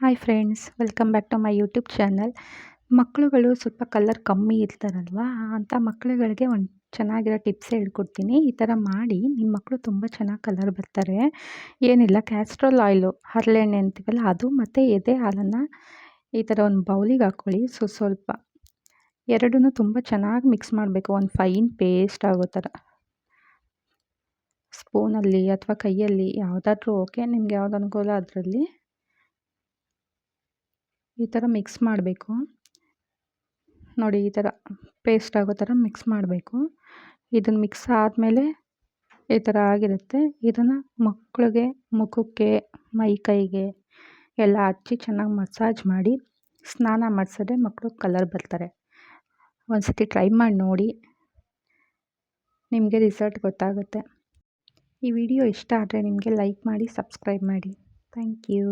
Hi friends welcome back to my YouTube channel ಮಕ್ಕಳುಗಳು ಸ್ವಲ್ಪ colour ಕಮ್ಮಿ ಇರ್ತಾರಲ್ವ? ಅಂಥ ಮಕ್ಕಳುಗಳಿಗೆ ಒಂದು ಚೆನ್ನಾಗಿರೋ ಟಿಪ್ಸ್ ಹೇಳ್ಕೊಡ್ತೀನಿ. ಈ ಥರ ಮಾಡಿ ನಿಮ್ಮ ಮಕ್ಕಳು ತುಂಬ ಚೆನ್ನಾಗಿ ಕಲರ್ ಬರ್ತಾರೆ. ಏನಿಲ್ಲ ಕ್ಯಾಸ್ಟ್ರೋಲ್ ಆಯಿಲು ಹರಳೆಣ್ಣೆ ಅಂತೀವಲ್ಲ, ಅದು ಮತ್ತು ಎದೆ ಹಾಲನ್ನು ಈ ಥರ ಒಂದು ಬೌಲಿಗೆ ಹಾಕ್ಕೊಳ್ಳಿ ಸೊ ಸ್ವಲ್ಪ ಎರಡೂ ತುಂಬ ಚೆನ್ನಾಗಿ ಮಿಕ್ಸ್ ಮಾಡಬೇಕು. ಒಂದು ಫೈನ್ ಪೇಸ್ಟ್ ಆಗೋ ಥರ ಸ್ಪೂನಲ್ಲಿ ಅಥವಾ ಕೈಯಲ್ಲಿ ಯಾವುದಾದ್ರೂ ಓಕೆ ನಿಮ್ಗೆ ಯಾವ್ದು ಅನುಕೂಲ ಅದರಲ್ಲಿ? ಈ ಥರ ಮಿಕ್ಸ್ ಮಾಡಬೇಕು. ನೋಡಿ, ಈ ಥರ ಪೇಸ್ಟ್ ಆಗೋ ಥರ ಮಿಕ್ಸ್ ಮಾಡಬೇಕು. ಇದನ್ನು ಮಿಕ್ಸ್ ಆದಮೇಲೆ ಈ ಥರ ಆಗಿರುತ್ತೆ. ಇದನ್ನು ಮಕ್ಕಳಿಗೆ ಮುಖಕ್ಕೆ, ಮೈ ಕೈಗೆ ಎಲ್ಲ ಹಚ್ಚಿ ಚೆನ್ನಾಗಿ ಮಸಾಜ್ ಮಾಡಿ ಸ್ನಾನ ಮಾಡಿಸಿದ್ರೆ ಮಕ್ಕಳು ಕಲರ್ ಬರ್ತಾರೆ. ಒಂದು ಸತಿ ಟ್ರೈ ಮಾಡಿ ನೋಡಿ. ನಿಮಗೆ ರಿಸಲ್ಟ್ ಗೊತ್ತಾಗುತ್ತೆ. ಈ ವಿಡಿಯೋ ಇಷ್ಟ ಆದರೆ ನಿಮಗೆ ಲೈಕ್ ಮಾಡಿ, ಸಬ್ಸ್ಕ್ರೈಬ್ ಮಾಡಿ. Thank you.